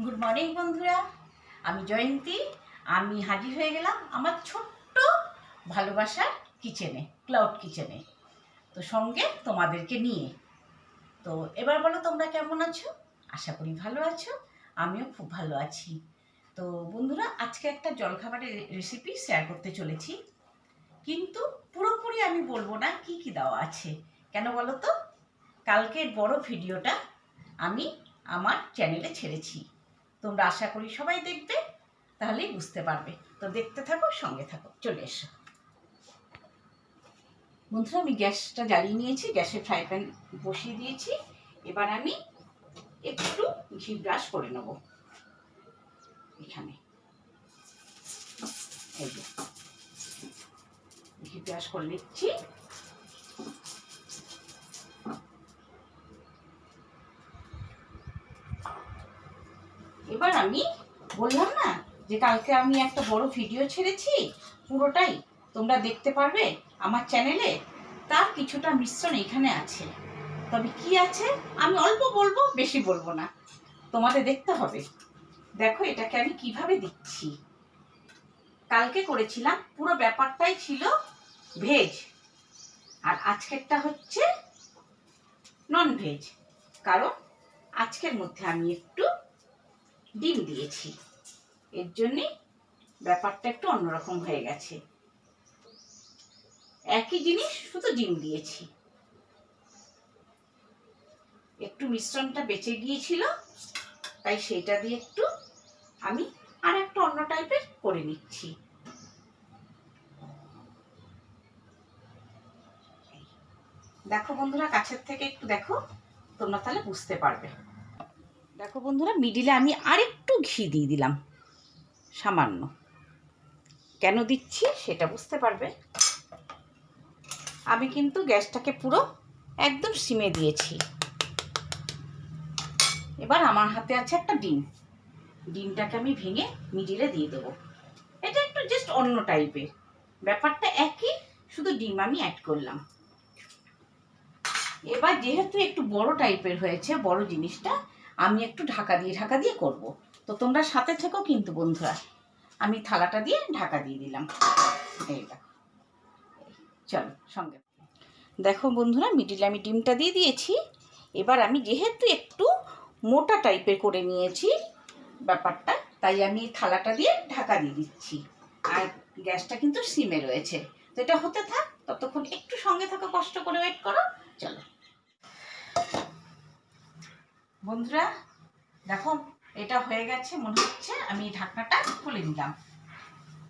Good morning বন্ধুরা। আমি জয়ন্তী। আমি হাজির হয়ে গেলাম আমার ছোট্ট ভালোবাসার কিচেনে, ক্লাউড কিচেনে। তো সঙ্গে তোমাদেরকে নিয়ে। তো এবার বলো তোমরা কেমন আছো? আশা করি ভালো আছো। আমিও খুব ভালো আছি। তো বন্ধুরা, আজকে একটা জলখাবারের রেসিপি শেয়ার করতে চলেছি। কিন্তু পুরোপুরি আমি বলব না কি কি দেওয়া আছে। কেন বলো তো? কালকের বড় ভিডিওটা আমি আমার চ্যানেলে ছেড়েছি। তোমরা আশা করি সবাই দেখবে, তাহলেই বুঝতে পারবে। তো দেখতে থাকো, সঙ্গে থাকো, চলে এসো। বন্ধুরা, আমি গ্যাসটা জ্বালিয়ে নিয়েছি গ্যাসে ফ্রাই প্যান বসিয়ে দিয়েছি। এবার আমি একটু ঘি ব্রাশ করে নেব। এখানে। ঘি ব্রাশ করে নিচ্ছি। এবার আমি বললাম না যে কালকে আমি একটা বড় ভিডিও ছেড়েছি, পুরোটাই তোমরা দেখতে পারবে আমার চ্যানেলে তার কিছুটা মিশ্রণ এখানে আছে। তবে কি আছে? আমি অল্প বলব, বেশি বলব না। তোমাদের দেখতে হবে। দেখো এটাকে আমি কীভাবে দিচ্ছি। কালকে করেছিলাম, পুরো ব্যাপারটাই ছিল ভেজ আর আজকেরটা হচ্ছে নন ভেজ কারণ আজকের মধ্যে আমি একটু ডিম দিয়েছি। এর জন্যে ব্যাপারটা একটু অন্যরকম হয়ে গেছে। একই জিনিস শুধু ডিম দিয়েছি। একটু মিশ্রণটা বেঁচে গিয়েছিল, তাই সেটা দিয়ে একটু আমি আর একটা অন্য টাইপের করে নিচ্ছি। দেখো বন্ধুরা, কাছের থেকে একটু দেখো, তোমরা তাহলে বুঝতে পারবে। দেখো বন্ধুরা মিডিলে আমি আরেকটু ঘি দিয়ে দিলাম, সামান্য। কেন দিচ্ছি সেটা বুঝতে পারবে? আমি কিন্তু গ্যাসটাকে পুরো একদম সিমে দিয়েছি। এবার আমার হাতে আছে একটা ডিম। ডিমটাকে আমি ভেঙে মিডিলে দিয়ে দেবো। এটা একটু জাস্ট অন্য টাইপের ব্যাপারটা একই, শুধু ডিম আমি অ্যাড করলাম। এবার যেহেতু একটু বড় টাইপের হয়েছে, বড় জিনিসটা আমি একটু ঢাকা দিয়ে ঢাকা দিয়ে করব। তো তোমরা সাথে থেকো কিন্তু বন্ধুরা। আমি থালাটা দিয়ে ঢাকা দিয়ে দিলাম। এই দেখো। চলো, সঙ্গে। দেখো বন্ধুরা, মিডিলে আমি ডিমটা দিয়ে দিয়েছি। এবার আমি যেহেতু একটু মোটা টাইপের করে নিয়েছি ব্যাপারটা, তাই আমি থালাটা দিয়ে ঢাকা দিয়ে দিচ্ছি। আর গ্যাসটা কিন্তু সিমে রয়েছে। তো এটা হতে থাক, ততক্ষণ একটু সঙ্গে থাকো, কষ্ট করে ওয়েট করো। চলো। বন্ধুরা, দেখো, এটা হয়ে গেছে, মনে হচ্ছে আমি ঢাকনাটা খুলে নিলাম।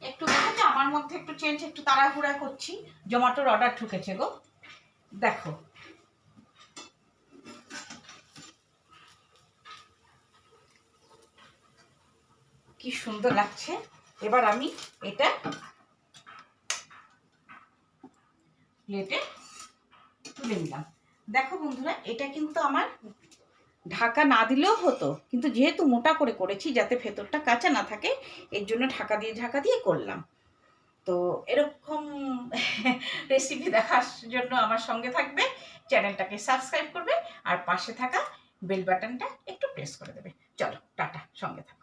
একটু দেখেছ, আমার মধ্যে একটু চেঞ্জ একটু তাড়াহুড়া করছি, জোম্যাটোর অর্ডার ঢুকেছে গো। দেখো। কি সুন্দর লাগছে। এবার আমি এটা প্লেটে তুলে নিলাম। দেখো বন্ধুরা, এটা কিন্তু আমার ঢাকা না দিলেও হতো। কিন্তু যেহেতু মোটা করে করেছি, যাতে ভেতরটা কাঁচা না থাকে, এর জন্য ঢাকা দিয়ে ঢাকা দিয়ে করলাম। তো এরকম রেসিপি দেখার জন্য আমার সঙ্গে থাকবে। চ্যানেলটাকে সাবস্ক্রাইব করবে, আর পাশে থাকা বেল বাটনটা একটু প্রেস করে দেবে। চলো, টাটা, সঙ্গে থাকো।